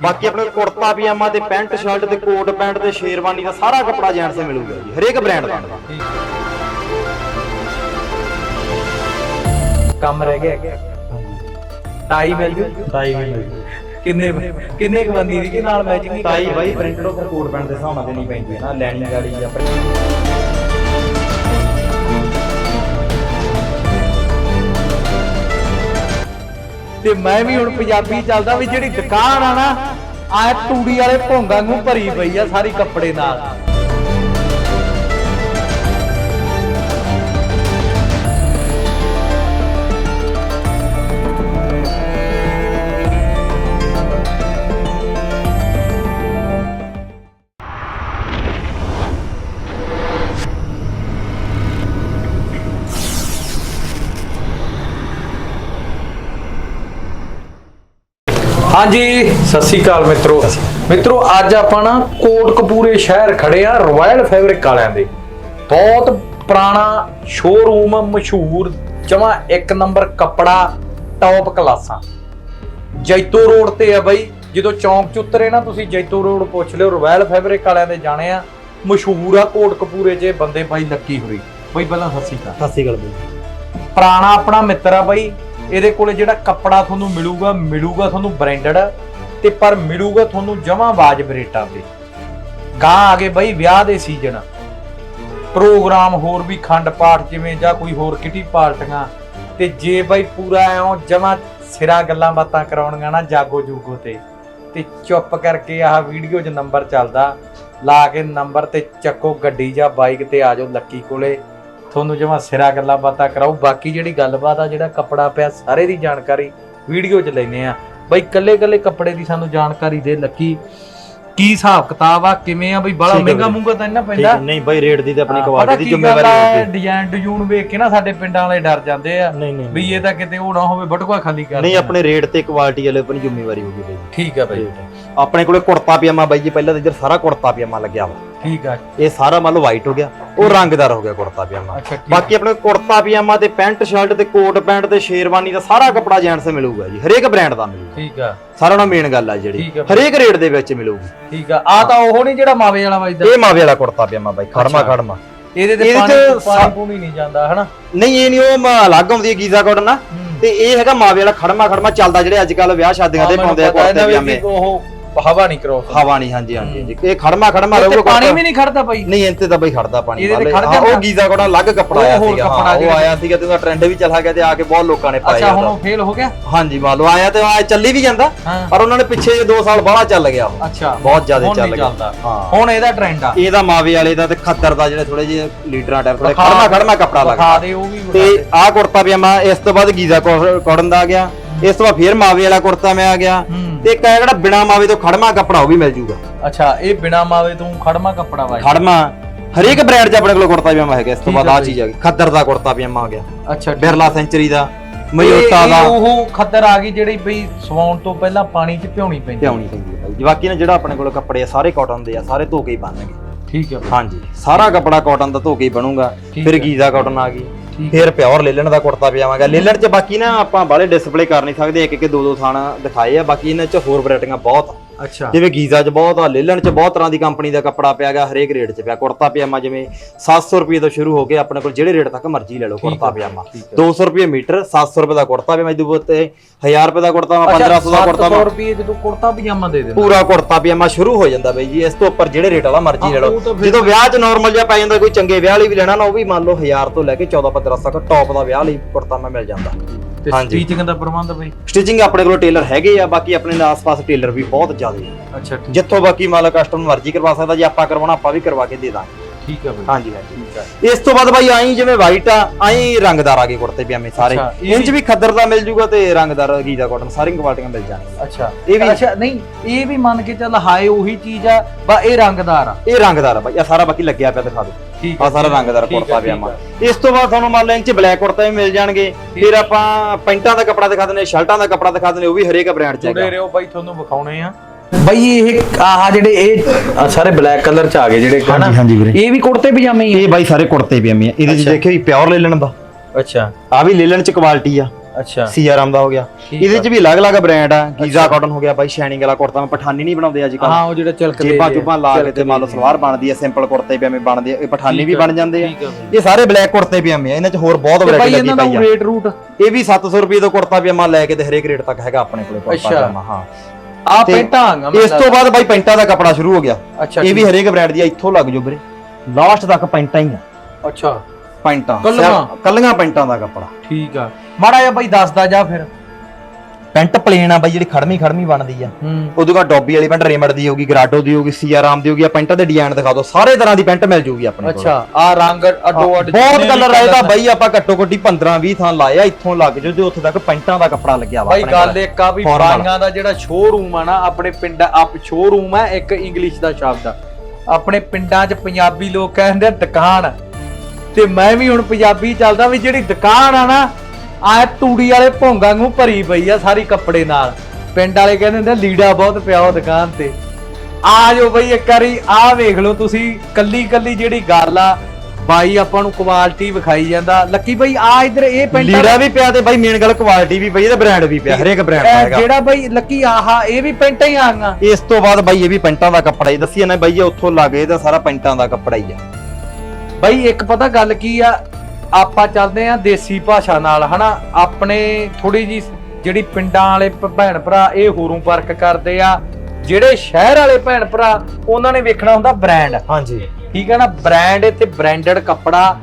ਬਾਕੀ ਆਪਣੇ ਕੁੜਤਾ ਪਜਾਮਾ ਤੇ ਪੈਂਟ ਸ਼ਰਟ ਤੇ ਕੋਟ ਪੈਂਟ ਤੇ ਸ਼ੇਰਵਾਨੀ ਦਾ ਸਾਰਾ ਕੱਪੜਾ ਜੈਂਟਸ ਤੇ ਮਿਲੂਗਾ ਜੀ ਹਰੇਕ ਬ੍ਰਾਂਡ ਦਾ। ਕੰਮ ਰਹਿ ਗਿਆ। ਟਾਈ ਮਿਲ ਜੂ? ਟਾਈ ਮਿਲ ਕਿੰਨੇ ਕਿੰਨੇ ਕੁ ਬੰਦੀ ਦੀ? ਕਿ ਨਾਲ ਮੈਚਿੰਗ ਟਾਈ ਬਾਈ ਪ੍ਰਿੰਟਡ ਉਹ ਕੋਟ ਪੈਂਟ ਦੇ ਹਿਸਾਬ ਨਾਲ ਦੇਣੀ ਪੈਂਦੀ ਹੈ ਨਾ ਲੈਣੀ ਗਾੜੀ ਜਾਂ ਤੇ ਮੈਂ ਵੀ ਹੁਣ ਪੰਜਾਬੀ ਚੱਲਦਾ ਵੀ ਜਿਹੜੀ ਦੁਕਾਨ ਆ ਨਾ ਆ ਤੂੜੀ ਵਾਲੇ ਭੋਂਗਾਂ ਨੂੰ ਭਰੀ ਪਈ ਆ ਸਾਰੀ ਕੱਪੜੇ ਨਾਲ। ਹਾਂਜੀ ਸਤਿ ਸ੍ਰੀ ਅਕਾਲ ਮਿੱਤਰੋ ਮਿੱਤਰੋ ਅੱਜ ਆਪਾਂ ਨਾ ਕੋਟ ਕਪੂਰੇ ਸ਼ਹਿਰ ਖੜੇ ਆ ਰਾਇਲ ਫੈਬਰਿਕ ਵਾਲਿਆਂ ਦੇ। ਬਹੁਤ ਪੁਰਾਣਾ ਸ਼ੋਰੂਮ ਮਸ਼ਹੂਰ ਜਮਾ ਇੱਕ ਨੰਬਰ ਕੱਪੜਾ ਟੌਪ ਕਲਾਸਾਂ ਜੈਤੋ ਰੋਡ ਤੇ ਆ ਬਈ। ਜਦੋਂ ਚੌਂਕ ਚ ਉਤਰੇ ਨਾ ਤੁਸੀਂ ਜੈਤੋ ਰੋਡ ਪੁੱਛ ਲਿਓ ਰਾਇਲ ਫੈਬਰਿਕ ਵਾਲਿਆਂ ਦੇ ਜਾਣੇ ਆ। ਮਸ਼ਹੂਰ ਆ ਕੋਟ ਕਪੂਰੇ 'ਚ ਬੰਦੇ ਬਾਈ ਲੱਕੀ ਹੋਰੀ ਬਈ ਪਹਿਲਾਂ ਸਤਿ ਸ੍ਰੀ ਅਕਾਲ। ਸਸੀ ਗੱਲ ਬਈ। ਪੁਰਾਣਾ ਆਪਣਾ ਮਿੱਤਰ ਆ ਬਾਈ। ਇਹਦੇ ਕੋਲੇ ਜਿਹੜਾ ਕੱਪੜਾ ਤੁਹਾਨੂੰ ਮਿਲੂਗਾ ਮਿਲੂਗਾ ਤੁਹਾਨੂੰ ਬ੍ਰਾਂਡਡ ਤੇ ਪਰ ਮਿਲੂਗਾ ਤੁਹਾਨੂੰ ਜਮਾਂ ਵਾਜਬ ਰੇਟਾਂ ਤੇ। ਗਾਂ ਆ ਗਏ ਬਈ ਵਿਆਹ ਦੇ ਸੀਜ਼ਨ ਪ੍ਰੋਗਰਾਮ ਹੋਰ ਵੀ ਖੰਡ ਪਾਠ ਜਿਵੇਂ ਜਾਂ ਕੋਈ ਹੋਰ ਕਿਟੀ ਪਾਰਟੀਆਂ ਤੇ ਜੇ ਬਾਈ ਪੂਰਾ ਐਉਂ ਜਮਾ ਸਿਰਾ ਗੱਲਾਂ ਬਾਤਾਂ ਕਰਾਉਣੀਆਂ ਨਾ ਜਾਗੋ ਜੂਗੋ ਤੇ ਤੇ ਚੁੱਪ ਕਰਕੇ ਆਹ ਵੀਡੀਓ 'ਚ ਨੰਬਰ ਚੱਲਦਾ, ਲਾ ਕੇ ਨੰਬਰ ਤੇ ਚੱਕੋ ਗੱਡੀ ਜਾਂ ਬਾਈਕ ਤੇ ਆ ਜਾਓ ਲੱਕੀ ਕੋਲੇ। ਤੁਹਾਨੂੰ ਜਮਾ ਸਿਰਾ ਗੱਲਾਂ ਬਾਤਾਂ ਕਰਾਉ ਬਾਕੀ ਜਿਹੜੀ ਗੱਲਬਾਤ ਆ ਜਿਹੜਾ ਕੱਪੜਾ ਪਿਆ ਸਾਰੇ ਦੀ ਜਾਣਕਾਰੀ ਵੀਡੀਓ 'ਚ ਲੈਨੇ ਆ। ਬਈ ਕੱਲੇ ਕੱਲੇ ਕੱਪੜੇ ਦੀ ਸਾਨੂੰ ਜਾਣਕਾਰੀ ਦੇ ਲੱਕੀ। ਕੀ ਹਿਸਾਬ ਕਿਤਾਬ ਆ ਕਿਵੇਂ ਆ? ਬਈ ਬੜਾ ਮਹਿੰਗਾ। ਮੂੰਗਾ ਤਾਂ ਠੀਕ ਪੈਂਦਾ। ਨਹੀਂ ਬਾਈ ਰੇਟ ਦੀ ਤੇ ਆਪਣੀ ਕੁਆਲਿਟੀ ਦੀ ਜ਼ਿੰਮੇਵਾਰੀ ਹੁੰਦੀ ਡਿਜ਼ਾਈਨ ਡਿਜ਼ੂਨ ਵੇਖ ਕੇ ਨਾ ਸਾਡੇ ਪਿੰਡਾਂ ਵਾਲੇ ਡਰ ਜਾਂਦੇ ਆ। ਨਹੀਂ ਨਹੀਂ ਵੀ ਇਹ ਤਾਂ ਕਿਤੇ ਉਹ ਨਾ ਹੋਵੇ ਬਟੂਆ ਖਾਲੀ ਕਰ ਨਹੀਂ। ਆਪਣੇ ਰੇਟ ਤੇ ਕੁਆਲਿਟੀ ਵਾਲੇ ਆਪਣੀ ਜ਼ਿੰਮੇਵਾਰੀ ਹੋਊਗੀ ਬਾਈ। ਠੀਕ ਆ ਬਈ। ਆਪਣੇ ਕੋਲੇ ਕੁੜਤਾ ਪਜਾਮਾ ਬਾਈ ਜੀ ਪਹਿਲਾਂ ਤਾਂ ਇੱਧਰ ਸਾਰਾ ਕੁੜਤਾ ਪਜਾਮਾ ਲੱਗਿਆ ਵਾ। ਠੀਕ ਆ। ਇਹ ਸਾਰਾ ਮੰਨ ਲਓ ਵਾਈਟ ਹੋ ਗਿਆ ਉਹ ਰੰਗਦਾਰ ਹੋ ਗਿਆ ਕੁੜਤਾ ਪਜਾਮਾ। ਅੱਛਾ ਠੀਕ ਬਾਕੀ ਆਪਣੇ ਕੋਲ ਕੁੜਤਾ ਪਜਾਮਾ ਤੇ ਪੈਂਟ ਸ਼ਰਟ ਤੇ ਕੋਟ ਪੈਂਟ ਤੇ ਸ਼ੇਰਵਾਨੀ ਦਾ ਸਾਰਾ ਕੱਪੜਾ ਜੈਂਟਸ ਮਿਲੂਗਾ ਜੀ ਹਰੇਕ ਬ੍ਰਾਂਡ ਦਾ ਮਿਲੂਗਾ। ਠੀਕ ਆ। ਸਾਰਾ ਨਾਲ ਮੇਨ ਗੱਲ ਆ ਜਿਹੜੀ ਠੀਕ ਆ ਬਾਈ। ਹਰੇਕ ਰੇਟ ਦੇ ਵਿੱਚ ਮਿਲੂਗੀ। ਠੀਕ ਆ। ਆ ਤਾਂ ਉਹ ਨਹੀਂ ਜਿਹੜਾ ਮਾਵੇ ਵਾਲਾ ਵੱਜਦਾ ਇਹ ਮਾਵੇ ਵਾਲਾ ਕੁੜਤਾ ਪਜਾਮਾ ਬਾਈ ਖੜਮਾ। ਖੜਮਾ। ਇਹਦੇ ਤੇ ਇਹਦੇ ਪਾਣੀ ਚ ਪਾਣੀ ਸਾ- ਪੂਣੀ ਨਹੀਂ ਜਾਂਦਾ ਹਨਾ? ਨਹੀਂ ਇਹ ਨਹੀਂ ਉਹ ਮ- ਅਲੱਗ ਆਉਂਦੀ ਹੈ ਗੀਜ਼ਾ ਕੋਟ ਨਾ। ਤੇ ਇਹ ਹੈਗਾ ਮਾਵੇ ਵਾਲਾ ਖੜਮਾ ਖੜਮਾ ਚੱਲਦਾ ਜਿਹੜੇ ਅੱਜ ਕੱਲ ਵਿਆਹ ਸ਼ਾਦੀਆਂ ਤੇ ਪਾਉਂਦੇ ਆ ਕੁੜਤੇ ਪਜਾਮੇ। ਉਹ ਹਵਾ ਨਹੀਂ ਕਰੋ। ਹਵਾ ਨਹੀਂ ਹਾਂਜੀ ਹਾਂਜੀ ਹਾਂਜੀ। ਇਹ ਖੜਮਾ ਖੜਮਾ ਤੇ ਰਹੂਗਾ ਪਾਣੀ। ਵੀ ਨਹੀਂ ਖੜਦਾ ਬਾਈ। ਨਹੀਂ ਇੰਤੇ ਤਾਂ ਬਈ ਖੜਦਾ ਪਾਣੀ ਇਹਦੇ ਤੇ ਵਾਲੇ। ਖੜ ਹਾਂ, ਜਾਂਦਾ? ਉਹ ਗੀਜ਼ਾ ਕੋਟ ਅਲੱਗ ਕੱਪੜਾ ਉਹ ਆਇਆ ਹੋਰ ਸੀਗਾ ਕੱਪੜਾ ਹਾਂ, ਉਹ ਜਿਹੜਾ- ਆਇਆ ਸੀਗਾ ਤੇ ਉਹਦਾ ਟ੍ਰੈਂਡ ਵੀ ਚੱਲ ਗਿਆ ਤੇ ਆ ਕੇ ਬਹੁਤ ਲੋਕਾਂ ਨੇ ਪਾਇਆ ਅੱਛਾ ਹੁਣ ਉਹਦਾ। ਉਹ ਫੇਲ ਹੋ ਗਿਆ? ਹਾਂਜੀ ਮੰਨ ਲਓ ਆਇਆ ਤੇ ਆ ਚੱਲੀ ਵੀ ਜਾਂਦਾ। ਹਾਂ। ਪਰ ਉਹਨਾਂ ਨੇ ਪਿੱਛੇ 2 ਸਾਲ ਬਾਹਲਾ ਚੱਲ ਗਿਆ ਉਹ। ਅੱਛਾ ਬਹੁਤ ਜ਼ਿਆਦਾ ਹੁਣ ਚੱਲ ਨਹੀਂ ਗਿਆ। ਚੱਲਦਾ। ਹਾਂ। ਹੁਣ ਇਹਦਾ ਟ੍ਰੈਂਡ ਆ। ਇਹਦਾ ਮਾਵੇ ਵਾਲੇ ਦਾ ਤੇ ਖੱਦਰ ਦਾ ਜਿਹੜੇ ਥੋੜੇ ਜਿਹੇ ਲੀਡਰਾਂ ਟਾਈਪ ਥੋੜੇ ਵਿਖਾ- ਖੜਮਾ ਖੜਮਾ ਕੱਪੜਾ ਵਿਖਾ ਲੱਗਦਾ। ਦੇ ਉਹ ਵੀ ਤੇ ਵਿਖਾ ਦੇ। ਆਹ ਕੁੜਤਾ ਪਜਾਮਾ ਇਸ ਤੋਂ ਬਾਅਦ ਗੀਜ਼ਾ ਕੋਟਨ ਦਾ ਆ ਗਿਆ। ਇਸ ਤੋਂ ਬਾਅਦ ਫੇਰ ਮਾਵੇ ਵਾਲਾ ਕੁੜਤਾ ਮੈਂ ਆ ਗਿਆ। ਤੇ ਇੱਕ ਹੈ ਜਿਹੜਾ ਬਿਨਾ ਮਾਵੇ ਤੋਂ ਖੜਮਾ ਕੱਪੜਾ ਉਹ ਵੀ ਮਿਲ ਜੂਗਾ। ਅੱਛਾ ਇਹ ਬਿਨਾ ਮਾਵੇ ਤੋਂ ਖੜਮਾ ਕੱਪੜਾ ਵਾਈ ਖੜਮਾ। ਹਰੇਕ ਬ੍ਰਾਂਡ 'ਚ ਆਪਣੇ ਕੋਲ ਕੁੜਤਾ ਪਜਾਮਾ ਹੈਗਾ ਇਸ ਤੋਂ ਠੀਕ ਬਾਅਦ ਆ। ਚੀਜ਼ ਆ ਗਈ। ਖੱਦਰ ਦਾ ਕੁੜਤਾ ਪਜਾਮਾ ਆ ਗਿਆ। ਅੱਛਾ। ਬਿਰਲਾ ਸੈਂਚਰੀ ਦਾ ਇਹ- ਇਹ ਦਾ। ਉਹ ਖੱਦਰ ਆ ਗਈ ਜਿਹੜੀ ਬਈ ਸਵਾਉਣ ਤੋਂ ਪਹਿਲਾਂ ਪਾਣੀ 'ਚ ਭਿਉਣੀ ਪੈਂਦੀ। ਧਿਆਉਣੀ ਪੈਂਦੀ ਹੈ ਬਾਈ। ਬਾਕੀ ਨੇ ਜਿਹੜਾ ਆਪਣੇ ਕੋਲ ਕੱਪੜੇ ਆ ਸਾਰੇ ਕਾਟਨ ਦੇ ਆ ਸਾਰੇ ਧੋ ਕੇ ਹੀ ਬਣਨਗੇ ਠੀਕ ਹੈ ਹਾਂਜੀ। ਸਾਰਾ ਕੱਪੜਾ ਕਾਟਨ ਦਾ ਧੋ ਕੇ ਹੀ ਬਣੂਗਾ। ਠੀਕ ਫਿਰ ਹੈ। ਗੀਜ਼ਾ ਕਾਟਨ ਆ ਗਈ। ਫਿਰ ਪਿਓਰ ਲੇਲਣ ਦਾ ਕੁੜਤਾ ਪਜਾਮਾਗਾ ਲੇਲਣ 'ਚ ਬਾਕੀ ਨਾ ਆਪਾਂ ਬਾਹਲੇ ਡਿਸਪਲੇ ਕਰ ਨਹੀਂ ਸਕਦੇ ਇੱਕ ਇੱਕ ਦੋ ਦੋ ਥਾਣ ਦਿਖਾਏ ਆ। ਬਾਕੀ ਇਹਨਾਂ 'ਚ ਹੋਰ ਵੈਰਾਈਟੀਆਂ ਬਹੁਤ ਆ ਅੱਛਾ। ਜਿਵੇਂ ਗੀਜ਼ਾ 'ਚ ਬਹੁਤ ਆ ਲੇਲਣ 'ਚ ਬਹੁਤ ਤਰ੍ਹਾਂ ਦੀ ਕੰਪਨੀ ਦਾ ਕੱਪੜਾ ਪਿਆਗਾ ਹਰੇਕ ਰੇਟ 'ਚ ਪਿਆ। ਕੁੜਤਾ ਪਜਾਮਾ ਜਿਵੇਂ 700 ਰੁਪਏ ਤੋਂ ਸ਼ੁਰੂ ਹੋ ਕੇ ਆਪਣੇ ਕੋਲ ਜਿਹੜੇ ਰੇਟ ਤੱਕ ਮਰਜ਼ੀ ਲੈ ਲਓ ਕੁੜਤਾ ਪਜਾਮਾ। ਠੀਕ ਹੈ 200 ਰੁਪਏ ਮੀਟਰ 700 ਰੁਪਏ ਦਾ ਕੁੜਤਾ ਪਜਾਮਾ ਇਦੋਂ ਉੱਤੇ 1000 ਰੁਪਏ ਦਾ ਕੁੜਤਾ ਪਜਾਮਾ 1500 ਦਾ ਕੁੜਤਾ 700 ਪਜਾਮਾ ਰੁਪਏ ਜਦੋਂ ਕੁੜਤਾ ਪਜਾਮਾ ਦੇ ਦੇਣਾ ਪੂਰਾ ਕੁੜਤਾ ਪਜਾਮਾ ਸ਼ੁਰੂ ਹੋ ਜਾਂਦਾ ਬਈ ਜੀ ਇਸ ਤੋਂ ਉੱਪਰ ਜਿਹੜੇ ਰੇਟ ਵਾਲਾ ਮਰਜ਼ੀ ਲੈ ਲਓ। ਜਦੋਂ ਵਿਆਹ 'ਚ ਨਾਰਮਲ ਜਿਹਾ ਪੈ ਜਾਂਦਾ ਕੋਈ ਚੰਗੇ ਵਿਆਹ ਲਈ ਵੀ ਲੈਣਾ ਨਾ ਉਹ ਵੀ ਮੰਨ ਲਓ 1000 ਤੋਂ ਲੈ ਕੇ 14 1500 ਤੱਕ ਟੌਪ ਦਾ ਵਿਆਹ ਲਈ ਕੁੜਤਾ ਮੈਂ ਮਿਲ ਜਾਂਦਾ। ਤੇ ਹਾਂਜੀ। ਸਟੀਚਿੰਗ ਦਾ ਪ੍ਰਬੰਧ ਬਈ? ਸਟਿਚਿੰਗ ਆਪਣੇ ਕੋਲ ਟੇਲਰ ਹੈਗੇ ਆ ਬਾਕੀ ਆਪਣੇ ਆਸ-ਪਾਸ ਟੇਲਰ ਵੀ ਬਹੁਤ ਜ਼ਿਆਦੇ ਆ। ਅੱਛਾ ਠੀਕ। ਜਿੱਥੋਂ ਬਾਕੀ ਮਾਲਕ ਕਸਟਮਰ ਮਰਜ਼ੀ ਕਰਵਾ ਸਕਦਾ ਜੇ ਆਪਾਂ ਕਰਵਾਉਣਾ ਆਪਾਂ ਵੀ ਕਰਵਾ ਕੇ ਦੇ ਦਾਂਗੇ। ਠੀਕ ਹੈ ਬਈ। ਹਾਂਜੀ ਹਾਂਜੀ। ਠੀਕ ਇਸ ਤੋਂ ਬਾਅਦ ਬਾਈ ਆਈ ਜਿਵੇਂ ਵਾਈਟ ਆ ਆਈ ਰੰਗਦਾਰ ਆ ਗਏ ਕੁੜਤੇ ਪਜਾਮੇ ਸਾਰੇ। ਅੱਛਾ, ਇਹ ਇੰਚ ਵੀ ਖੱਦਰ ਦਾ ਮਿਲ ਜੂਗਾ ਤੇ ਰੰਗਦਾਰ ਗੀਜ਼ਾ ਕਾਟਨ ਸਾਰੀਆਂ ਕੁਆਲਟੀਆਂ ਮਿਲ ਜਾਣਗੀਆਂ ਅੱਛਾ। ਇਹ ਵੀ- ਅੱਛਾ ਨਹੀਂ ਇਹ ਵੀ ਮੰਨ ਕੇ ਚੱਲ ਹਾਏ ਉਹੀ ਚੀਜ਼ ਆ ਬਾ ਇਹ ਰੰਗਦਾਰ ਆ। ਇਹ ਰੰਗਦਾਰ ਆ ਬਾਈ ਆ ਸਾਰਾ ਬਾਕੀ ਲੱਗਿਆ ਪਿਆ ਦਿਖਾ ਦਿਓ। ਠੀਕ ਆ ਸਾਰਾ ਰੰਗਦਾਰ ਕੁੜਤਾ ਪਜਾਮਾ। ਇਸ ਤੋਂ ਬਾਅਦ ਤੁਹਾਨੂੰ ਮੰਨ ਲਓ ਇੰਚ ਬਲੈਕ ਕੁੜਤਾ ਵੀ ਮਿਲ ਜਾਣਗੇ। ਫਿਰ ਆਪਾਂ ਪੈਂਟਾਂ ਦਾ ਕੱਪੜਾ ਦਿਖਾ ਦਿੰਦੇ ਸ਼ਰਟਾਂ ਦਾ ਕੱਪੜਾ ਦਿਖਾ ਦਿੰਦੇ ਉਹ ਵੀ ਹਰੇਕ ਬ੍ਰਾਂਡ 'ਚ ਜੁੜੇ ਹੈਗਾ। ਰਹੋ ਬਾਈ ਤੁਹਾਨੂੰ ਵਿਖਾਉਣੇ ਆ। ਬਾਈ ਇਹ ਆਹ ਜਿਹੜੇ ਇਹ ਸਾਰੇ ਬਲੈਕ ਕਲਰ ਚ ਆ ਗਏ ਜਿਹੜੇ ਹਨਾ? ਹਾਂਜੀ ਵੀਰੇ। ਇਹ ਵੀ ਕੁੜਤੇ ਪਜਾਮੇ ਹੀ ਇਹ ਬਾਈ ਸਾਰੇ ਕੁੜਤੇ ਪਜਾਮੇ ਆ। ਇਹਦੇ 'ਚ। ਦੇਖਿਓ ਪਿਓਰ ਲੈ ਲੈਣ ਦਾ। ਅੱਛਾ। ਆ ਵੀ ਲੈ ਲੈਣ 'ਚ ਕੁਆਲਿਟੀ ਆ। ਅੱਛਾ। ਸੀਆਰਐਮ ਦਾ ਹੋ ਗਿਆ। ਠੀਕ ਇਹਦੇ ਆ। ਚ ਵੀ ਅਲੱਗ-ਅਲੱਗ ਬ੍ਰਾਂਡ ਆ। ਗੀਜ਼ਾ ਕਾਟਨ ਹੋ ਗਿਆ ਬਾਈ ਸ਼ਾਈਨਿੰਗ ਵਾਲਾ ਕੁੜਤਾ ਮੈਂ ਪਠਾਨੀ ਨਹੀਂ ਬਣਾਉਂਦੇ ਅੱਜ ਕੱਲ ਹਾਂ ਉਹ ਜਿਹੜਾ ਚਲਕਦੇ ਜੇਬਾਂ ਜੁਬਾਂ ਲਾ ਕੇ ਤੇ ਮੰਨ ਲਓ ਸਲਵਾਰ ਬਣਦੀ ਆ ਸਿੰਪਲ ਕੁੜਤੇ ਪਜਾਮੇ ਬਣਦੇ ਆ। ਇਹ ਪਠਾਨੀ ਵੀ ਬਣ ਜਾਂਦੇ ਆ। ਆ ਬਾਈ। ਇਹ ਸਾਰੇ ਬਲੈਕ ਕੁੜਤੇ ਪਜਾਮੇ ਆ। ਇਹਨਾਂ ਚ ਹੋਰ ਬਹੁਤ ਵੈਰਾਈਟੀ ਬਾਈ ਲੱਗੀ ਦਾ ਪਈ ਆ। ਰੇਟ ਰੂਟ ਇਹ ਵੀ 700 ਰੁਪਏ ਤੋਂ ਕੁੜਤਾ ਪਜਾਮਾ ਲੈ ਕੇ ਤੇ ਹਰੇਕ ਰੇਟ ਤੱਕ ਹੈਗਾ ਆਪਣੇ ਕੋਲੇ ਕੁੜਤਾ। ਪਜਾਮਾ ਹਾਂ। ਆ ਪੈਂਟਾਂ ਆਂਗਾ ਇਸ ਤੋਂ ਬਾਅਦ ਬਾਈ ਪੈਂਟਾਂ ਦਾ ਕੱਪੜਾ ਸ਼ੁਰੂ ਹੋ ਗਿਆ। ਇਹ ਵੀ ਹਰੇਕ ਬ੍ਰਾਂਡ ਦੀ ਆ, ਇੱਥੋਂ ਲੱਗ ਜੋ ਵੀਰੇ। ਲਾਸਟ ਤੱਕ ਪੈਂਟਾਂ ਹੀ ਆ। ਅੱਛਾ। ਪੈਂਟਾਂ। ਕੱਲੀਆਂ? ਪੈਂਟਾਂ ਦਾ ਕੱਪੜਾ। ਠੀਕ ਆ। ਮਾੜਾ ਜਿਹਾ ਬਾਈ ਦੱਸਦਾ ਜਾ ਫਿਰ। ਪੈਂਟ ਪਲੇਨ ਆ ਬਾਈ ਜਿਹੜੀ ਖੜਮੀ ਖੜਮੀ ਬਣਦੀ ਆ। ਹੂੰ। ਉਦੋਂ ਬਾਅਦ ਡੋਬੀ ਵਾਲੀ ਪੈਂਟ ਰੇਮਡ ਦੀ ਹੋਗੀ ਗਰਾਡੋ ਦੀ ਹੋਗੀ ਸੀਆਰਾਮ ਦੀ ਹੋਗੀ ਆ ਪੈਂਟਾਂ ਦੇ ਡਿਜ਼ਾਈਨ ਦਿਖਾ ਦਿਓ। ਸਾਰੇ ਤਰ੍ਹਾਂ ਦੀ ਪੈਂਟ ਮਿਲ ਜੂਗੀ ਆਪਣੇ ਕੋਲ। ਅੱਛਾ ਆ ਰੰਗ ਅੱਡੋ ਅੱਡ ਬਹੁਤ ਜਿੰਨੇ ਵੀ ਕਲਰ ਆਏ ਤਾਂ। ਬਾਈ ਆਪਾਂ ਘੱਟੋ ਘੱਟੀ 15 20 ਥਾਂ ਲਾਇਆ ਇੱਥੋਂ ਲੱਗ ਜੋ ਤੇ ਉੱਥੇ ਤੱਕ ਪੈਂਟਾਂ ਦਾ ਕੱਪੜਾ ਲੱਗਿਆ ਵਾ ਬਾਈ ਆਪਣੇ ਗੱਲ ਕੋਲ। ਇੱਕ ਆ ਵੀ Formal। ਬਾਈਆਂ ਦਾ ਜਿਹੜਾ ਸ਼ੋਰੂਮ ਆ ਨਾ ਆਪਣੇ ਪਿੰਡ ਆਪ ਸ਼ੋਰੂਮ ਆ ਇੱਕ ਇੰਗਲਿਸ਼ ਦਾ ਸ਼ਬਦ ਆ। ਆਪਣੇ ਪਿੰਡਾਂ 'ਚ ਪੰਜਾਬੀ ਲੋਕ ਕਹਿੰਦੇ ਆ ਦੁਕਾਨ। ਤੇ ਮੈਂ ਵੀ ਹੁਣ ਪੰਜਾਬੀ ਚੱਲਦਾ ਵੀ ਜਿਹੜੀ ਦੁਕਾਨ ਆ ਨਾ ਆ ਤੂੜੀ ਵਾਲੇ ਭੋਂਗਾਂ ਨੂੰ ਭਰੀ ਪਈ ਆ ਸਾਰੀ ਕੱਪੜੇ ਨਾਲ। ਪਿੰਡ ਵਾਲੇ ਕਹਿੰਦੇ ਹੁੰਦੇ ਆ, ਲੀੜਾ ਬਹੁਤ ਪਿਆ ਉਹ ਦੁਕਾਨ ਤੇ। ਆ ਜਾਓ ਬਈ ਇੱਕ ਵਾਰੀ ਆ ਵੇਖ ਲਓ ਤੁਸੀਂ ਕੱਲੀ ਕੱਲੀ ਜਿਹੜੀ ਗੱਲ ਆ ਬਾਈ ਆਪਾਂ ਨੂੰ ਕੁਆਲਿਟੀ ਵਿਖਾਈ ਜਾਂਦਾ। ਲੱਕੀ ਬਈ ਆ ਇਧਰ ਇਹ ਪਿੰਡ ਲੀੜਾ ਵੀ ਪਿਆ ਤੇ ਬਾਈ ਮੇਨ ਗੱਲ ਕੁਆਲਿਟੀ ਵੀ ਪਈ ਤੇ ਬ੍ਰਾਂਡ ਵੀ ਪਿਆ ਹਰੇਕ ਬ੍ਰਾਂਡ ਦਾ ਇਹ ਹੈਗਾ। ਜਿਹੜਾ ਬਈ ਲੱਕੀ ਆਹਾ ਇਹ ਵੀ ਪੈਂਟਾਂ ਹੀ ਆਂਗਾ ਇਸ ਤੋਂ ਬਾਅਦ ਬਾਈ ਇਹ ਵੀ ਪੈਂਟਾਂ ਦਾ ਕੱਪੜਾ ਹੀ ਦੱਸੀ ਨਾ ਬਾਈ ਇਹ ਉੱਥੋਂ ਲੱਗ ਤਾਂ ਸਾਰਾ ਪੈਂਟਾਂ ਦਾ ਕੱਪੜਾ ਹੀ ਆ। ਬਈ ਇੱਕ ਪਤਾ ਗੱਲ ਕੀ ਆ? ਆਪਾਂ ਚੱਲਦੇ ਆ ਦੇਸੀ ਭਾਸ਼ਾ ਨਾਲ ਹਨਾ? ਆਪਣੇ ਥੋੜੀ ਜੀ ਜਿਹੜੀ ਪਿੰਡਾਂ ਵਾਲੇ ਭੈਣ ਭਰਾ ਇਹ ਹੋਰੋਂ ਫ਼ਰਕ ਕਰਦੇ ਆ। ਜਿਹੜੇ ਸ਼ਹਿਰ ਵਾਲੇ ਭੈਣ ਭਰਾ ਉਹਨਾਂ ਨੇ ਵੇਖਣਾ ਹੁੰਦਾ ਬ੍ਰਾਂਡ ਹਾਂਜੀ। ਠੀਕ ਹੈ ਨਾ? ਬ੍ਰਾਂਡ ਤੇ ਬ੍ਰਾਂਡਡ ਕੱਪੜਾ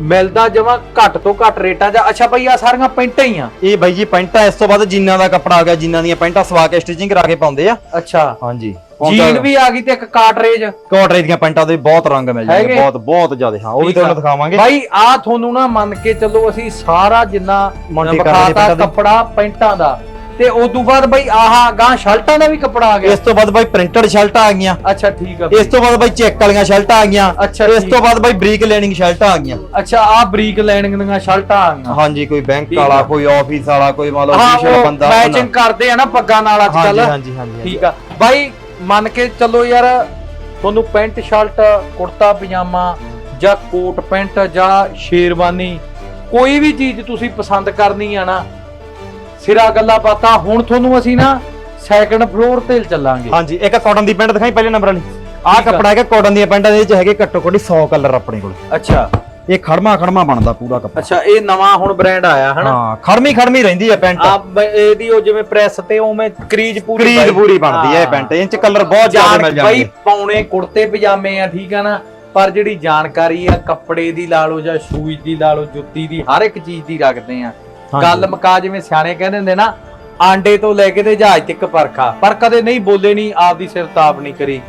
ਮਿਲਦਾ ਜਮਾ ਘੱਟ ਤੋਂ ਘੱਟ ਰੇਟਾਂ 'ਚ। ਅੱਛਾ ਬਈ ਆ ਸਾਰੀਆਂ ਪੈਂਟਾਂ ਹੀ ਆ। ਇਹ ਬਾਈ ਜੀ ਪੈਂਟਾਂ ਇਸ ਤੋਂ ਬਾਅਦ ਜੀਨਾਂ ਦਾ ਕੱਪੜਾ ਆ ਗਿਆ ਜੀਨਾਂ ਦੀਆਂ ਪੈਂਟਾਂ ਸਵਾ ਕੇ ਸਟਿਚਿੰਗ ਕਰਾ ਕੇ ਪਾਉਂਦੇ ਆ। ਅੱਛਾ। ਹਾਂਜੀ। ਜੀਨ ਵੀ ਆ ਗਈ ਤੇ ਇੱਕ ਕਾਟਰੇਜ। ਕੋਟਰੇ ਦੀਆਂ ਪੈਂਟਾਂ ਦੇ ਬਹੁਤ ਰੰਗ ਮਿਲ? ਜਾਂਦੇ ਬਹੁਤ ਬਹੁਤ ਜ਼ਿਆਦਾ। ਹਾਂ ਉਹ ਵੀ। ਤੁਹਾਨੂੰ ਦਿਖਾਵਾਂਗੇ। ਭਾਈ ਆ ਤੁਹਾਨੂੰ ਨਾ ਮੰਨ ਕੇ ਚੱਲੋ ਅਸੀਂ ਸਾਰਾ ਜਿੰਨਾ Monte Carlo ਵਿਖਾਤਾ ਦੇ ਪੈਂਟਾਂ ਦੇ। ਕੱਪੜਾ ਪੈਂਟਾਂ ਦਾ ਤੇ ਉਸ ਤੋਂ ਬਾਅਦ ਭਾਈ ਆਹ ਗਾਂ ਸ਼ਰਟਾਂ ਦਾ ਵੀ ਕੱਪੜਾ ਆ ਗਿਆ। ਇਸ ਤੋਂ ਬਾਅਦ ਬਾਈ ਪ੍ਰਿੰਟਡ ਸ਼ਰਟਾਂ ਆ ਗਈਆਂ। ਅੱਛਾ ਠੀਕ ਆ ਇਸ ਤੋਂ ਬਾਅਦ ਬਾਈ ਚੈੱਕ ਵਾਲੀਆਂ ਸ਼ਰਟਾਂ ਆ ਗਈਆਂ। ਅੱਛਾ, ਇਸ ਠੀਕ। ਤੋਂ ਬਾਅਦ ਬਾਈ ਬਰੀਕ ਲੈਨਿੰਗ ਸ਼ਰਟਾਂ ਆ ਗਈਆਂ। ਅੱਛਾ ਆ ਬਰੀਕ ਲਾਈਨਿੰਗ ਦੀਆਂ ਸ਼ਰਟਾਂ ਆ ਗਈਆਂ। ਹਾਂਜੀ ਕੋਈ ਬੈਂਕ ਠੀਕ ਵਾਲਾ ਆ। ਕੋਈ ਆਫਿਸ ਵਾਲਾ ਕੋਈ ਮੰਨ ਲਓ ਹਾਂ ਅਫੀਸ਼ੀਅਲ ਬੰਦਾ ਮੈਚਿੰਗ ਕਰਦੇ ਆ ਨਾ ਪੱਗਾਂ ਨਾਲ ਅੱਜ ਹਾਂਜੀ ਕੱਲ ਹਾਂਜੀ ਹਾਂਜੀ। ਠੀਕ ਆ। ਭਾਈ ਮੰਨ ਕੇ ਚੱਲੋ ਯਾਰ ਤੁਹਾਨੂੰ ਪੈਂਟ ਸ਼ਰਟ ਕੁੜਤਾ ਪਜਾਮਾ ਜਾਂ ਕੋਟ ਪੈਂਟ ਜਾਂ ਸ਼ੇਰਵਾਨੀ ਕੋਈ ਵੀ ਚੀਜ਼ ਤੁਸੀਂ ਪਸੰਦ ਕਰਨੀ ਆ ਨਾ ਸਿਰਾ ਗੱਲਾਂ ਬਾਤਾਂ ਹੁਣ ਤੁਹਾਨੂੰ ਅਸੀਂ ਨਾ ਸੈਕੰਡ ਫਲੋਰ ਤੇ ਚੱਲਾਂਗੇ। ਹਾਂਜੀ ਇੱਕ ਕਾਟਨ ਦੀ ਪੈਂਟ ਦਿਖਾਈ ਪਹਿਲੇ ਨੰਬਰ ਵਾਲੀ। ਆਹ ਠੀਕ ਆ। ਕੱਪੜਾ ਹੈਗਾ ਕਾਟਨ ਦੀਆਂ ਪੈਂਟਾਂ ਦੇ ਵਿੱਚ ਹੈਗੇ ਘੱਟੋ ਘੱਟ 100 ਕਲਰ ਆਪਣੇ ਕੋਲ। ਅੱਛਾ। ਇਹ ਖੜਮਾ ਖੜਮਾ ਬਣਦਾ ਪੂਰਾ ਕੱਪੜਾ। ਅੱਛਾ ਇਹ ਨਵਾਂ ਹੁਣ ਬ੍ਰਾਂਡ ਆਇਆ ਹਨਾ? ਹਾਂ ਖੜਮੀ ਖੜਮੀ ਰਹਿੰਦੀ ਹੈ ਪੈਂਟ। ਆ ਬ- ਇਹਦੀ ਉਹ ਜਿਵੇਂ ਪ੍ਰੈਸ ਤੇ ਉਵੇਂ ਕਰੀਜ ਪੂਰੀ ਕਰੀਜ਼ ਬਾਈ। ਪੂਰੀ ਬਣਦੀ ਹੈ ਇਹ। ਪੈਂਟ। ਇਹ ਚ ਕਲਰ ਬਹੁਤ ਜ਼ਿਆਦਾ ਜਾਣ ਮਿਲ ਬਈ ਜਾਂਦੇ ਪਾਉਣੇ ਕੁੜਤੇ ਪਜਾਮੇ ਆ ਠੀਕ ਆ ਨਾ? ਪਰ ਜਿਹੜੀ ਜਾਣਕਾਰੀ ਆ ਕੱਪੜੇ ਦੀ ਲਾ ਲਓ ਜਾਂ ਸ਼ੂਜ਼ ਦੀ ਲਾ ਲਓ ਜੁੱਤੀ ਦੀ ਹਰ ਇੱਕ ਚੀਜ਼ ਦੀ ਰੱਖਦੇ ਆ। ਗੱਲ ਮਕਾ ਜਿਵੇਂ ਸਿਆਣੇ ਕਹਿੰਦੇ ਹੁੰਦੇ ਨਾ ਆਂਡੇ ਤੋਂ ਲੈ ਕੇ ਤੇ ਜਹਾਜ਼ ਤੱਕ ਪਰਖਾ। ਪਰ ਕਦੇ ਨਹੀਂ ਬੋਲੇ ਨਹੀਂ ਆਪਦੀ ਸਿਰ ਤਾਪ ਨਹੀਂ ਕਰੀ।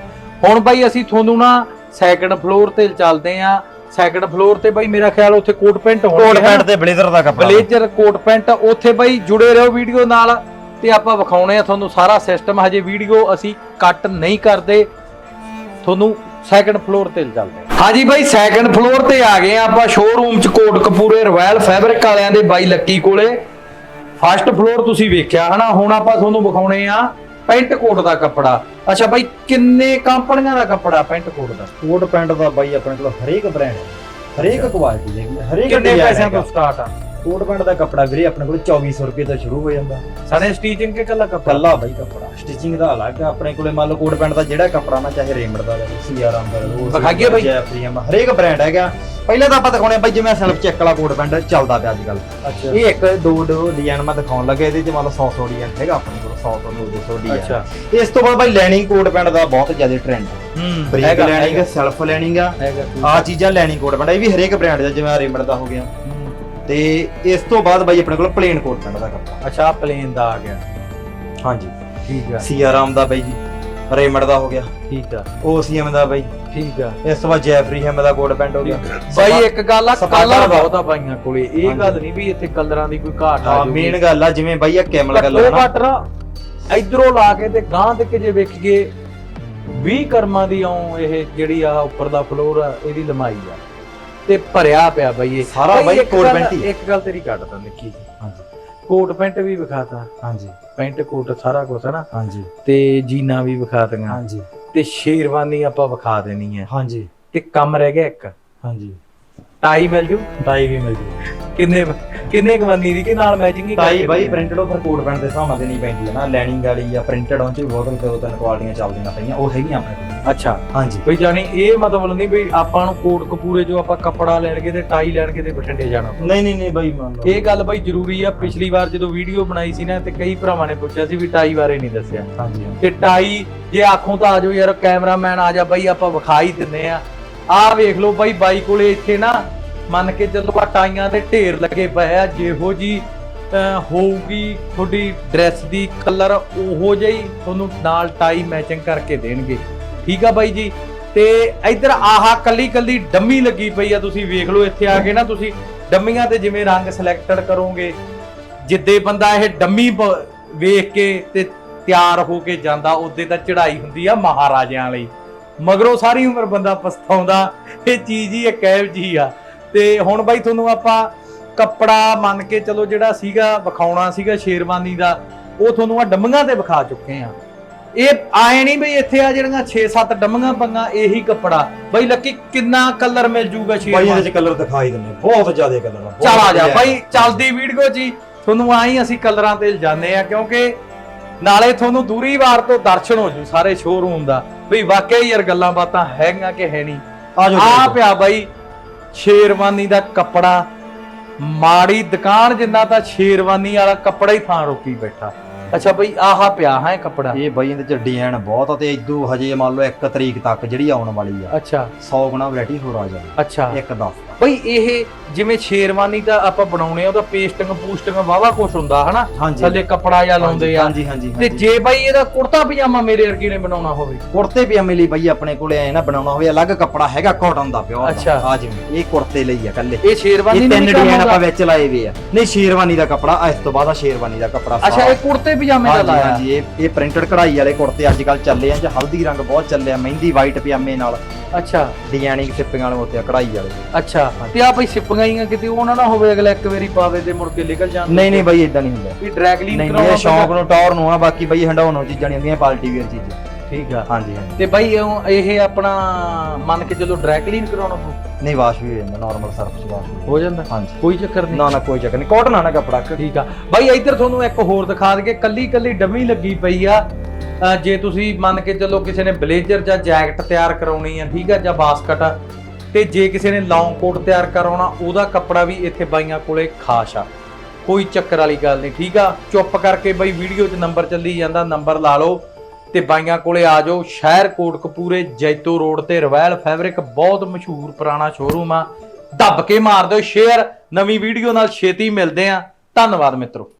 ਹੁਣ ਬਾਈ ਅਸੀਂ ਤੁਹਾਨੂੰ ਨਾ ਸੈਕੰਡ ਫਲੋਰ ਤੇ ਚੱਲਦੇ ਆ। ਸੈਕੰਡ ਫਲੋਰ ਤੇ ਬਾਈ ਮੇਰਾ ਖਿਆਲ ਉੱਥੇ ਕੋਟ ਪੈਂਟ ਹੋਣਗੇ ਕੋਟ? ਪੈਂਟ ਤੇ ਬਲੇਜ਼ਰ ਦਾ ਕੱਪੜਾ। ਬਲੇਜ਼ਰ ਕੋਟ ਪੈਂਟ ਉੱਥੇ ਬਾਈ ਜੁੜੇ ਰਹੋ ਵੀਡੀਓ ਨਾਲ। ਤੇ ਆਪਾਂ ਵਿਖਾਉਣੇ ਆ ਤੁਹਾਨੂੰ ਸਾਰਾ ਸਿਸਟਮ ਹਜੇ ਵੀਡੀਓ ਅਸੀਂ ਕੱਟ ਨਹੀਂ ਕਰਦੇ। ਤੁਹਾਨੂੰ ਸੈਕੰਡ ਫਲੋਰ ਤੇ ਚੱਲਦੇ ਹਾਂਜੀ ਬਾਈ ਸੈਕੰਡ ਫਲੋਰ ਤੇ ਆ ਗਏ ਆ ਆਪਾਂ ਸ਼ੋਰੂਮ ਚ ਕੋਟ ਕਪੂਰੇ ਰਾਇਲ ਫੈਬਰਿਕ ਵਾਲਿਆਂ ਦੇ ਬਾਈ ਲੱਕੀ ਕੋਲੇ। ਫਸਟ ਫਲੋਰ ਤੁਸੀਂ ਵੇਖਿਆ ਹਨਾ ਹੁਣ ਆਪਾਂ ਤੁਹਾਨੂੰ ਵਿਖਾਉਣੇ ਆ ਪੈਂਟ ਕੋਟ ਦਾ ਕੱਪੜਾ। ਅੱਛਾ ਬਾਈ ਕਿੰਨੇ ਕੰਪਨੀਆਂ ਦਾ ਕੱਪੜਾ ਪੈਂਟ ਕੋਟ ਦਾ? ਕੋਟ ਪੈਂਟ ਦਾ ਬਾਈ ਆਪਣੇ ਕੋਲ ਹਰੇਕ ਬ੍ਰਾਂਡ ਹਰੇਕ ਕੁਆਲਿਟੀ ਹੈਗੀ ਹਰੇਕ ਕਿੰਨੇ ਪੈਸਿਆਂ ਤੋਂ। ਸਟਾਰਟ ਆ? ਕੋਟ ਪੈਂਟ ਦਾ ਕੱਪੜਾ ਵੀਰੇ ਆਪਣੇ ਕੋਲ 2400 ਰੁਪਏ ਤੋਂ ਸ਼ੁਰੂ ਹੋ ਜਾਂਦਾ। ਸਾਰੇ ਸਟੀਚਿੰਗ ਕੇ ਕੱਲਾ ਕੱਪੜਾ? ਕੱਲਾ ਬਾਈ ਕੱਪੜਾ। ਸਟਿਚਿੰਗ ਦਾ ਅਲੱਗ ਆ ਆਪਣੇ ਕੋਲੇ ਮੰਨ ਲਓ ਕੋਟ ਪੈਂਟ ਦਾ ਜਿਹੜਾ ਕੱਪੜਾ ਨਾ ਚਾਹੇ ਰੇਮਡ ਦਾ ਲੈ ਲਓ ਸੀਆਰਐਮ ਦਾ ਲਓ ਵਿਖਾਈਏ ਬਾਈ? ਜੈਫਰੀਮ ਹਰੇਕ ਬ੍ਰਾਂਡ ਹੈਗਾ। ਪਹਿਲਾਂ ਤਾਂ ਆਪਾਂ ਦਿਖਾਉਣੇ ਬਾਈ ਜਿਵੇਂ ਸੈਲਫ ਚੈੱਕ ਵਾਲਾ ਕੋਟ ਪੈਂਟ ਚੱਲਦਾ ਪਿਆ ਅੱਜ ਕੱਲ ਇਹ ਇੱਕ ਦੋ ਦੋ ਡਿਜ਼ਾਈਨ ਮੈਂ ਦਿਖਾਉਣ ਲੱਗਾ ਇਹਦੇ ਚ ਮੰਨ ਲਓ 100 100 ਡਿਜ਼ਾਈਨ ਹੈਗਾ ਆਪਣੇ ਕੋਲ 100 ਤੋਂ 200 ਡਿਜ਼ਾਈਨ ਅੱਛਾ। ਇਸ ਤੋਂ ਬਾਅਦ ਬਾਈ ਲੈਨਿੰਗ ਕੋਟ ਪੈਂਟ ਦਾ ਬਹੁਤ ਜ਼ਿਆਦਾ ਟ੍ਰੈਂਡ ਹੂੰ ਬਰੀਕ ਲੈਨਿੰਗ ਸੈਲਫ ਲੈਨਿੰਗ ਆ। ਆ। ਚੀਜ਼ਾਂ ਲੈਨਿੰਗ ਕੋਟ ਪੈਂਟ ਇਹ ਵੀ ਹਰੇਕ ਬ੍ਰਾਂਡ ਦਾ ਜਿਵੇਂ ਰੇਮਡ ਦਾ ਹੋ ਗਿਆ। ਤੇ ਇਸ ਤੋਂ ਬਾਅਦ ਬਾਈ ਆਪਣੇ ਕੋਲ ਪਲੇਨ ਕੋਟ ਪੈਂਟ ਦਾ ਕੱਪੜਾ। ਅੱਛਾ ਪਲੇਨ ਦਾ ਆ ਗਿਆ। ਹਾਂਜੀ। ਠੀਕ ਆ। ਸੀਆਰਾਮ ਦਾ ਬਾਈ ਜੀ ਰੇਮਡ ਦਾ ਹੋ ਗਿਆ। ਠੀਕ ਆ। ਓਸੀਐਮ ਦਾ ਬਾਈ। ਠੀਕ ਆ। ਇਸ ਤੋਂ ਬਾਅਦ ਜੈਫਰੀ ਹੈਮ ਦਾ ਕੋਟ ਪੈਂਟ ਹੋ ਗਿਆ। ਬਾਈ ਇੱਕ ਗੱਲ ਆ ਕਲਰ। ਬਹੁਤ ਆ ਬਾਈਆਂ ਕੋਲੇ। ਇਹ। ਗੱਲ ਨਹੀਂ ਵੀ ਇੱਥੇ ਕਲਰਾਂ ਦੀ ਕੋਈ ਘਾਟ ਆ ਜੂਗੀ। ਮੇਨ ਗੱਲ ਆ ਜਿਵੇਂ ਬਾਈ ਆ ਕੈਮਲ ਨਾ ਘੱਟ ਨਾ ਇਧਰੋਂ ਲਾ ਕੇ ਤੇ ਗਾਂ ਤੱਕ ਜੇ ਵੇਖੀਏ 20 ਕਰਮਾਂ ਦੀ ਆਉਂ ਇਹ ਜਿਹੜੀ ਆ ਉੱਪਰ ਦਾ ਫਲੋਰ ਆ ਇਹਦੀ ਲੰਮਾਈ ਆ। ਤੇ ਭਰਿਆ ਪਿਆ ਬਾਈ ਇਹ। ਸਾਰਾ ਬਾਈ ਇੱਕ ਕੋਟ ਗੱਲ- ਪੈਂਟ। ਹੀ। ਇੱਕ ਗੱਲ ਤੇਰੀ ਕੱਟਦਾ ਨਿੱਕੀ ਜਿਹੀ। ਹਾਂਜੀ। ਕੋਟ ਪੈਂਟ ਵੀ ਵਿਖਾਤਾ। ਹਾਂਜੀ। ਪੈਂਟ ਕੋਟ ਸਾਰਾ ਕੁਝ ਹੈ ਨਾ। ਹਾਂਜੀ। ਤੇ ਜੀਨਾ ਵੀ ਵਿਖਾਤੀਆਂ। ਹਾਂਜੀ। ਤੇ ਸ਼ੇਰਵਾਨੀ ਆਪਾਂ ਵਿਖਾ ਦੇਣੀ ਹੈ। ਹਾਂਜੀ। ਤੇ ਕੰਮ ਰਹਿ ਗਿਆ ਇੱਕ। ਹਾਂਜੀ। ਟਾਈ ਮਿਲ ਜੂ? ਟਾਈ ਵੀ ਮਿਲ ਜੂ। ਕਿੰਨੇ ਕਿੰਨੇ ਕਵੰਨੀ ਦੀ? ਕਿ ਨਾਲ ਮੈਚਿੰਗ ਹੀ ਟਾਈ ਬਾਈ ਦਿੰਦੇ? ਪ੍ਰਿੰਟਡ ਉਹ ਫਿਰ ਕੋਟ ਪੈਂਟ ਦੇ ਹਿਸਾਬ ਨਾਲ ਦੇਣੀ ਪੈਂਦੀ ਹੈ ਨਾ। ਲੈਨਿੰਗ ਵਾਲੀ ਜਾਂ ਪ੍ਰਿੰਟਡ ਉਹ ਚ ਵੀ ਬਹੁਤ ਦੋ ਤਿੰਨ ਕੁਆਲਟੀਆਂ ਚੱਲਦੀਆਂ ਪਈਆਂ। ਉਹ ਹੈਗੀਆਂ ਆਪਣੇ ਕੋਲ। ਅੱਛਾ। ਹਾਂਜੀ। ਬਈ ਜਾਨੀ ਇਹ ਮਤਲਬ ਨਹੀਂ ਵੀ ਆਪਾਂ ਨੂੰ ਕੋਟ ਕਪੂਰੇ ਜੋ ਆਪਾਂ ਕੱਪੜਾ ਲੈਣਗੇ ਤੇ ਟਾਈ ਲੈਣਗੇ ਤੇ ਬਠਿੰਡੇ ਜਾਣਾ। ਨਹੀਂ ਨਹੀਂ ਨਹੀਂ ਬਾਈ ਮੰਨ ਲਓ। ਇਹ ਗੱਲ ਬਈ ਜ਼ਰੂਰੀ ਆ। ਪਿਛਲੀ ਵਾਰ ਜਦੋਂ ਵੀਡੀਓ ਬਣਾਈ ਸੀ ਨਾ ਤੇ ਕਈ ਭਰਾਵਾਂ ਨੇ ਪੁੱਛਿਆ ਸੀ ਵੀ ਟਾਈ ਬਾਰੇ ਨਹੀਂ ਦੱਸਿਆ। ਹਾਂਜੀ ਹਾਂਜੀ। ਤੇ ਟਾਈ ਜੇ ਆਖੋਂ ਤਾਂ ਆਜੋ ਯਾਰ ਕੈਮਰਾਮੈਨ ਆ ਜਾ ਬਈ ਆਪਾਂ ਵਿਖਾਈ ਦਿੰਨੇ ਆ। ਆਹ ਵੇਖ ਲਓ ਬਾਈ ਬਾਈ ਕੋਲੇ ਇੱਥੇ ਨਾ ਮੰਨ ਕੇ ਚੱਲੋ ਆ ਟਾਈਆਂ ਦੇ ਢੇਰ ਲੱਗੇ ਪਏ ਆ, ਜਿਹੋ ਜੀ ਹੋਊਗੀ ਤੁਹਾਡੀ ਡਰੈਸ ਦੀ ਕਲਰ ਉਹੋ ਜਿਹੀ ਤੁਹਾਨੂੰ ਨਾਲ ਟਾਈ ਮੈਚਿੰਗ ਕਰਕੇ ਦੇਣਗੇ। ਠੀਕ ਆ ਬਾਈ ਜੀ? ਤੇ ਇੱਧਰ ਆਹਾ ਕੱਲੀ ਕੱਲੀ ਡੰਮੀ ਲੱਗੀ ਪਈ ਆ, ਤੁਸੀਂ ਵੇਖ ਲਓ ਇੱਥੇ ਆ ਕੇ ਨਾ ਤੁਸੀਂ ਡੰਮੀਆਂ ਤੇ ਜਿਵੇਂ ਰੰਗ ਸਿਲੈਕਟਡ ਕਰੋਗੇ, ਜਿੱਦੇ ਬੰਦਾ ਇਹ ਡੰਮੀ ਵੇਖ ਕੇ ਤੇ ਤਿਆਰ ਹੋ ਕੇ ਜਾਂਦਾ, ਉਹਦੇ ਤਾਂ ਚੜ੍ਹਾਈ ਹੁੰਦੀ ਆ ਮਹਾਰਾਜਿਆਂ ਲਈ। ਮਗਰੋਂ ਸਾਰੀ ਉਮਰ ਬੰਦਾ ਪਛਤਾਉਂਦਾ ਇਹ ਚੀਜ਼ ਹੀ ਇੱਕ ਇਹੋ ਜਿਹੀ ਆ। ਤੇ ਹੁਣ ਬਾਈ ਤੁਹਾਨੂੰ ਆਪਾਂ ਕੱਪੜਾ ਮੰਨ ਕੇ ਚਲੋ ਜਿਹੜਾ ਸੀਗਾ ਵਿਖਾਉਣਾ ਸੀਗਾ ਸ਼ੇਰਵਾਨੀ ਦਾ ਉਹ ਤੁਹਾਨੂੰ ਆ ਡੰਮੀਆਂ ਤੇ ਵਿਖਾ ਚੁੱਕੇ ਆ ਇਹ ਆਏ ਨਹੀਂ ਬਈ ਇੱਥੇ ਆ ਜਿਹੜੀਆਂ 6-7 ਡੰਮੀਆਂ ਪੰਗਾ ਇਹੀ ਕੱਪੜਾ। ਬਈ ਲੱਕੀ ਕਿੰਨਾ ਕਲਰ ਮਿਲ ਜੂਗਾ ਬਾਈ ਸ਼ੇਰਵਾਨੀ? ਇਹਦੇ ਚ ਕਲਰ ਦਿਖਾਈ ਦਿੰਦੇ ਬਹੁਤ ਜ਼ਿਆਦਾ ਕਲਰ ਆ ਚੱਲ ਆ ਜਾ। ਬਾਈ ਚੱਲਦੀ ਵੀਡੀਓ ਜੀ। ਤੁਹਾਨੂੰ ਆਈ ਅਸੀਂ ਕਲਰਾਂ ਤੇ ਜਾਂਦੇ ਆ ਕਿਉਂਕਿ ਨਾਲੇ ਤੁਹਾਨੂੰ ਦੂਰੀ ਵਾਰ ਤੋਂ ਦਰਸ਼ਨ ਹੋ ਜੂ ਸਾਰੇ ਸ਼ੋਰੂਮ ਦਾ। ਵੀ ਵਾਕਿਆ ਯਾਰ ਗੱਲਾਂ ਬਾਤਾਂ ਹੈਗੀਆਂ ਕਿ ਹੈ ਨਹੀਂ। ਆ ਜਾਓ ਆ। ਪਿਆ ਬਾਈ ਸ਼ੇਰਵਾਨੀ ਦਾ ਕੱਪੜਾ। ਮਾੜੀ ਦੁਕਾਨ ਜਿੰਨਾ ਤਾਂ ਸ਼ੇਰਵਾਨੀ ਵਾਲਾ ਕੱਪੜਾ ਹੀ ਥਾਂ ਰੋਕੀ ਬੈਠਾ। ਅੱਛਾ ਬਈ ਆਹਾ ਪਿਆ ਹੈ ਕੱਪੜਾ? ਇਹ ਬਾਈ ਇਹਦੇ ਚ ਡਿਜ਼ਾਈਨ ਬਹੁਤ ਆ ਤੇ ਇਦੋਂ ਹਜੇ ਮੰਨ ਲਓ 1 ਤਰੀਕ ਤੱਕ ਜਿਹੜੀ ਆਉਣ ਵਾਲੀ ਆ। ਅੱਛਾ। 100 ਗੁਣਾ ਵੈਰਾਈਟੀ ਹੋਰ ਆ ਜਾਣੀ ਅੱਛਾ। ਇੱਕ 10 ਬਈ ਇਹ ਜਿਵੇਂ ਸ਼ੇਰਵਾਨੀ ਦਾ ਆਪਾਂ ਬਣਾਉਣੇ ਆ ਉਹਦਾ ਪੇਸਟਿੰਗ ਪੂਸਟਿੰਗ ਵਾਵਾ ਕੁਛ ਹੁੰਦਾ ਹਨਾ? ਹਾਂਜੀ। ਥੱਲੇ ਕੱਪੜਾ ਜਾਂ ਲਾਉਂਦੇ ਆ। ਹਾਂਜੀ ਹਾਂਜੀ ਤੇ ਹਾਂਜੀ। ਜੇ ਬਾਈ ਇਹਦਾ ਕੁੜਤਾ ਪਜਾਮਾ ਮੇਰੇ ਵਰਗੀ ਨੇ ਬਣਾਉਣਾ ਹੋਵੇ? ਕੁੜਤੇ ਪਜਾਮੇ ਲਈ ਬਾਈ ਆਪਣੇ ਕੋਲੇ ਆਏ ਨਾ ਬਣਾਉਣਾ ਹੋਵੇ ਅਲੱਗ ਕੱਪੜਾ ਹੈਗਾ ਕਾਟਨ ਦਾ ਪਿਓਰ ਅੱਛਾ। ਆ ਜਿਵੇਂ ਇਹ ਕੁੜਤੇ ਲਈ ਆ ਕੱਲੇ ਇਹ ਸ਼ੇਰਵਾਨੀ ਇਹ ਨਹੀਂ ਤਿੰਨ ਕੰਮ ਡਿਜ਼ਾਈਨ ਆਪਾਂ ਆਉਂਦਾ? ਵਿੱਚ ਲਾਏ ਵੇ ਆ। ਨਹੀਂ ਸ਼ੇਰਵਾਨੀ ਦਾ ਕੱਪੜਾ ਆ ਇਸ ਤੋਂ ਬਾਅਦ ਆ ਸ਼ੇਰਵਾਨੀ ਦਾ ਕੱਪੜਾ ਅੱਛਾ ਸਾਰਾ। ਇਹ ਕੁੜਤੇ ਪਜਾਮੇ ਦਾ ਹਾਂਜੀ ਲਾਇਆ? ਹਾਂਜੀ ਇਹ ਇਹ ਪ੍ਰਿੰਟਡ ਕਢਾਈ ਵਾਲੇ ਕੁੜਤੇ ਅੱਜ ਕੱਲ ਚੱਲੇ ਆ ਜਾਂ ਹਲਦੀ ਰੰਗ ਬਹੁਤ ਚੱਲਿਆ ਮਹਿੰਦੀ ਵਾਈਟ ਪਜਾਮੇ ਨਾਲ। ਅੱਛਾ। ਡਿਜ਼ਾਈਨਿੰਗ ਸਿੱਪੀਆਂ ਵਾਲੇ ਉੱਤੇ ਆ ਕਢਾਈ ਵਾਲੇ। ਅੱਛਾ। ਤੇ ਆ ਬਈ ਸਿੱਪੀਆਂ ਹੀ ਆ ਕਿਤੇ ਉਹ ਨਾ ਨਾ ਹੋਵੇ ਅਗਲਾ ਇੱਕ ਵਾਰੀ ਪਾਵੇ ਤੇ ਮੁੜ ਕੇ ਨਿਕਲ ਜਾਣ ਨਹੀਂ ਨਹੀਂ ਬਾਈ ਇਦਾਂ ਨਹੀਂ ਹੁੰਦਾ। ਵੀ ਡਰੈਗ ਨਹੀਂ ਨਹੀਂ, ਇਹ ਸ਼ੌਂਕ ਨੂੰ ਟੌਰ ਨੂੰ ਆ ਬਾਕੀ ਬਾਈ ਹੰਡਾਉਣ ਨੂੰ ਚੀਜ਼ਾਂ ਨਹੀਂ ਹੁੰਦੀਆਂ ਪਾਰਟੀ ਵੇਅਰ ਚੀਜ਼ਾਂ ਠੀਕ ਆ। ਹਾਂਜੀ ਹਾਂਜੀ। ਤੇ ਬਾਈ ਇਹ ਇਹ ਆਪਣਾ ਮੰਨ ਕੇ ਚਲੋ ਡਰੈਗ ਕਲੀਨ ਕਰਾਉਣਾ ਪਊ? ਨਹੀਂ ਵਾਸ਼ ਵੀ ਹੋ ਜਾਂਦਾ ਨਾਰਮਲ ਸਰਫ ਵਾਸ਼ ਹੋ ਜਾਂਦਾ? ਹਾਂਜੀ। ਕੋਈ ਚੱਕਰ ਨਹੀਂ। ਨਾ ਨਾ ਕੋਈ ਚੱਕਰ ਨਹੀਂ। ਕਾਟਨ ਆ ਨਾ ਕੱਪੜਾ। ਠੀਕ ਆ। ਬਾਈ ਇੱਧਰ ਤੁਹਾਨੂੰ ਇੱਕ ਹੋਰ ਦਿਖਾ ਦਈਏ ਕੱਲੀ ਕੱਲੀ ਡੰਮੀ ਲੱਗੀ ਪਈ ਆ। ਅਹ ਜੇ ਤੁਸੀਂ ਮੰਨ ਕੇ ਚੱਲੋ ਕਿਸੇ ਨੇ ਬਲੇਜ਼ਰ ਜਾਂ ਜੈਕਟ ਤਿਆਰ ਕਰਾਉਣੀ ਆ ਠੀਕ ਆ ਜਾਂ ਬਾਸਕਟ ਤੇ ਜੇ ਕਿਸੇ ਨੇ ਲੌਂਗ ਕੋਟ ਤਿਆਰ ਕਰਾਉਣਾ, ਉਹਦਾ ਕੱਪੜਾ ਵੀ ਇੱਥੇ ਬਾਈਆਂ ਕੋਲੇ ਖਾਸ ਆ। ਕੋਈ ਚੱਕਰ ਵਾਲੀ ਗੱਲ ਨਹੀਂ, ਠੀਕ ਆ? ਚੁੱਪ ਕਰਕੇ ਬਈ ਵੀਡੀਓ 'ਚ ਨੰਬਰ ਚੱਲੀ ਜਾਂਦਾ, ਨੰਬਰ ਲਾ ਲਓ ਤੇ ਬਾਈਆਂ ਕੋਲੇ ਆ ਜਾਓ। ਸ਼ਹਿਰ ਕੋਟਕਪੂਰੇ, ਜੈਤੋ ਰੋਡ ਤੇ ਰਵੈਲ ਫੈਬਰਿਕ, ਬਹੁਤ ਮਸ਼ਹੂਰ ਪੁਰਾਣਾ ਸ਼ੋਰੂਮ ਆ। ਦੱਬ ਕੇ ਮਾਰ ਦਿਓ ਸ਼ੇਅਰ। ਨਵੀਂ ਵੀਡੀਓ ਨਾਲ ਛੇਤੀ ਮਿਲਦੇ ਆ। ਧੰਨਵਾਦ ਮਿੱਤਰੋ।